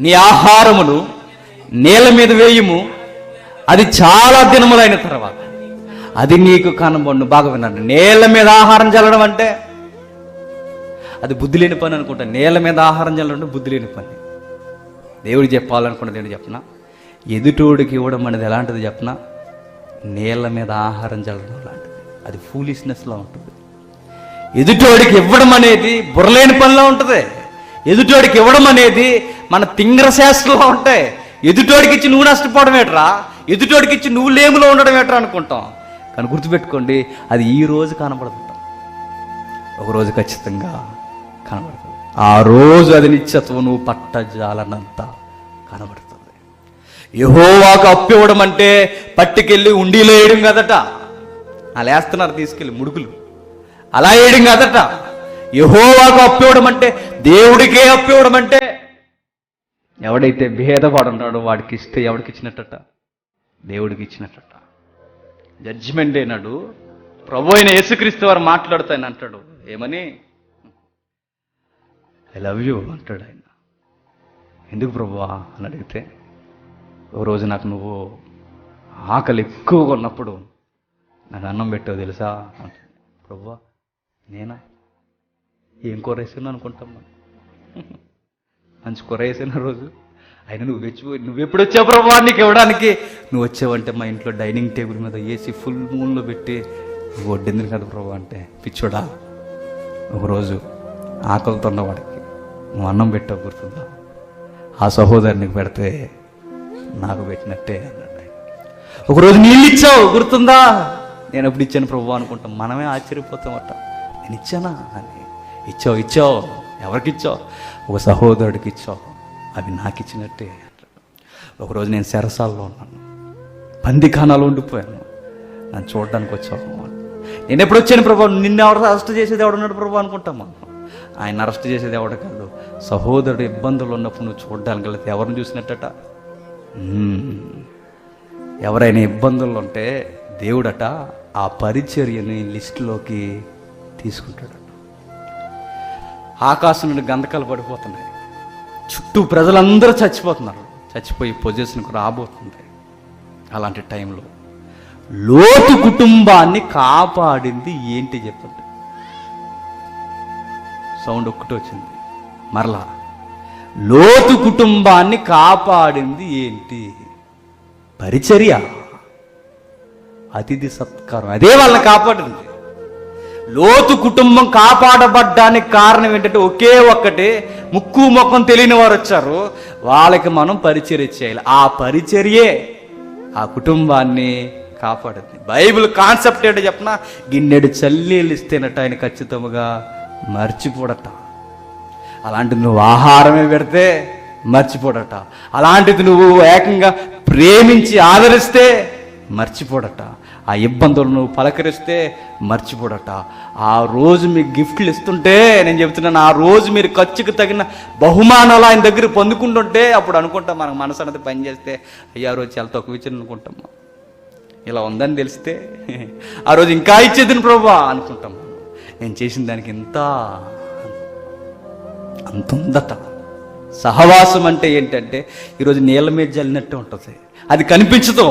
నీ ఆహారమును నేల మీద వేయము. అది చాలా దినములైన తర్వాత. అది నీకు కనబడు. బాగా విన్నాను నేల మీద ఆహారం చల్లడం అంటే అది బుద్ధి లేని పని అనుకుంటా. నేల మీద ఆహారం చల్లడం బుద్ధి లేని పని. దేవుడు చెప్పాలనుకున్నది ఏంటి చెప్పనా? ఎదుటోడికి ఇవ్వడం అనేది ఎలాంటిది చెప్పనా? నేల మీద ఆహారం చల్లడం లాంటిది. అది ఫూలిష్నెస్లో ఉంటుంది. ఎదుటోడికి ఇవ్వడం అనేది బుర్రలేని పనిలో ఉంటుంది. ఎదుటోడికి ఇవ్వడం అనేది మన తింగ్రశాస్త్రంలో ఉంటాయి. ఎదుటోడికి ఇచ్చి నువ్వు నష్టపోవడం ఏట్రా? ఎదుటోడికి ఇచ్చి నువ్వు లేములో ఉండడం ఏట్రా అనుకుంటాం. కానీ గుర్తుపెట్టుకోండి అది ఈ రోజు కనబడదు. ఒకరోజు ఖచ్చితంగా కనబడుతుంది ఆ రోజు అది నిత్యత్వం నువ్వు పట్టజాలనంత కనబడుతుంది. యహోవాకు అప్పు ఇవ్వడం అంటే పట్టుకెళ్ళి ఉండిలో వేయడం కదట. అలా వేస్తున్నారు తీసుకెళ్ళి ముడుకులు. అలా వేయడం కదట. యహోవాకు అప్పు అంటే దేవుడికే అప్పు అంటే ఎవడైతే భేదపడున్నాడో వాడికి ఇస్తే ఎవడికి ఇచ్చినట్ట దేవుడికి ఇచ్చినట్ట జడ్జిమెంట్ అయినాడు ప్రభు అయిన యేసుక్రీస్తు వారు మాట్లాడుతాయని అంటాడు ఏమని? ఐ లవ్ యూ అంటాడు ఆయన. ఎందుకు ప్రభువా? అని అడిగితే ఓ రోజు నాకు నువ్వు ఆకలి ఎక్కువగా ఉన్నప్పుడు నాకు అన్నం పెట్టావు తెలుసా? అంటాడు. ప్రభువా నేనా? ఏం కూర వేసాను అనుకుంటాం మనం. మంచి కూర వేసిన రోజు. అయినా నువ్వు తెచ్చిపో నువ్వు ఎప్పుడు వచ్చావు ప్రభా నీకు ఇవ్వడానికి? నువ్వు వచ్చావంటే మా ఇంట్లో డైనింగ్ టేబుల్ మీద ఏసీ ఫుల్ మూన్లో పెట్టి వడ్డింది కదా ప్రభా అంటే పిచ్చోడా. ఒకరోజు ఆకలితో ఉన్నవాడికి నువ్వు అన్నం పెట్టావు గుర్తుందా? ఆ సహోదరునికి పెడితే నాకు పెట్టినట్టే అన్నాడు ఒకరోజు నీళ్ళు ఇచ్చావు గుర్తుందా? నేను ఎప్పుడు ఇచ్చాను ప్రభు అనుకుంటాం. మనమే ఆశ్చర్యపోతామట నేను ఇచ్చానా? అని. ఇచ్చావు ఇచ్చావు ఎవరికిచ్చావు ఒక సహోదరుడికి ఇచ్చావు అవి నాకు ఇచ్చినట్టే ఒకరోజు నేను సెరసాల్లో ఉన్నాను. పందికానాలు ఉండిపోయాను. నన్ను చూడడానికి వచ్చావు. నేను ఎప్పుడు వచ్చాను ప్రభు? నిన్ను ఎవరు అరెస్ట్ చేసేది ఎవడున్నాడు ప్రభు అనుకుంటాం మనం. ఆయన అరెస్ట్ చేసేది ఎవడ కాదు. సహోదరుడు ఇబ్బందులు ఉన్నప్పుడు నువ్వు చూడడానికి వెళ్తే ఎవరిని చూసినట్టట? ఎవరైనా ఇబ్బందులు ఉంటే దేవుడట ఆ పరిచర్యని లిస్టులోకి తీసుకుంటాడట. ఆకాశం నుండి గంధకాలు పడిపోతున్నాయి. చుట్టూ ప్రజలందరూ చచ్చిపోతున్నారు. చచ్చిపోయి పొజిషన్కి రాబోతుంది. అలాంటి టైంలో లోతు కుటుంబాన్ని కాపాడింది ఏంటి చెప్పండి. సౌండ్ ఒక్కటి వచ్చింది. మరలా లోతు కుటుంబాన్ని కాపాడింది ఏంటి? పరిచర్య అతిథి సత్కారం అదే వాళ్ళని కాపాడింది. లోతు కుటుంబం కాపాడబడ్డానికి కారణం ఏంటంటే ఒకే ఒక్కటి ముక్కు ముఖం తెలియని వారు వచ్చారు. వాళ్ళకి మనం పరిచర్య చేయాలి. ఆ పరిచర్యే ఆ కుటుంబాన్ని కాపాడుతుంది. బైబిల్ కాన్సెప్ట్ ఏంటో చెప్పిన? గిన్నెడు చల్లీలు ఇస్తేనట ఆయన ఖచ్చితంగా మర్చిపోడట. అలాంటిది నువ్వు ఆహారమే పెడితే మర్చిపోడట. అలాంటిది నువ్వు ఏకంగా ప్రేమించి ఆదరిస్తే మర్చిపోడట. ఆ ఇబ్బందులు నువ్వు పలకరిస్తే మర్చిపోడట. ఆ రోజు మీకు గిఫ్ట్లు ఇస్తుంటే నేను చెప్తున్నాను ఆ రోజు మీరు ఖర్చుకు తగిన బహుమానాలు ఆయన దగ్గర పొందుకుంటుంటే అప్పుడు అనుకుంటాం మనకు మనసు అనేది పని చేస్తే అయ్యా ఆ రోజు చాలా తక్కువ ఇచ్చిన అనుకుంటాం ఇలా ఉందని తెలిస్తే ఆ రోజు ఇంకా ఇచ్చేదిని ప్రభా అనుకుంటాం నేను చేసిన దానికి ఇంత అంత ఉందట. సహవాసం అంటే ఏంటంటే ఈరోజు నీళ్ళ మీద జల్లినట్టు ఉంటుంది. అది కనిపించదు.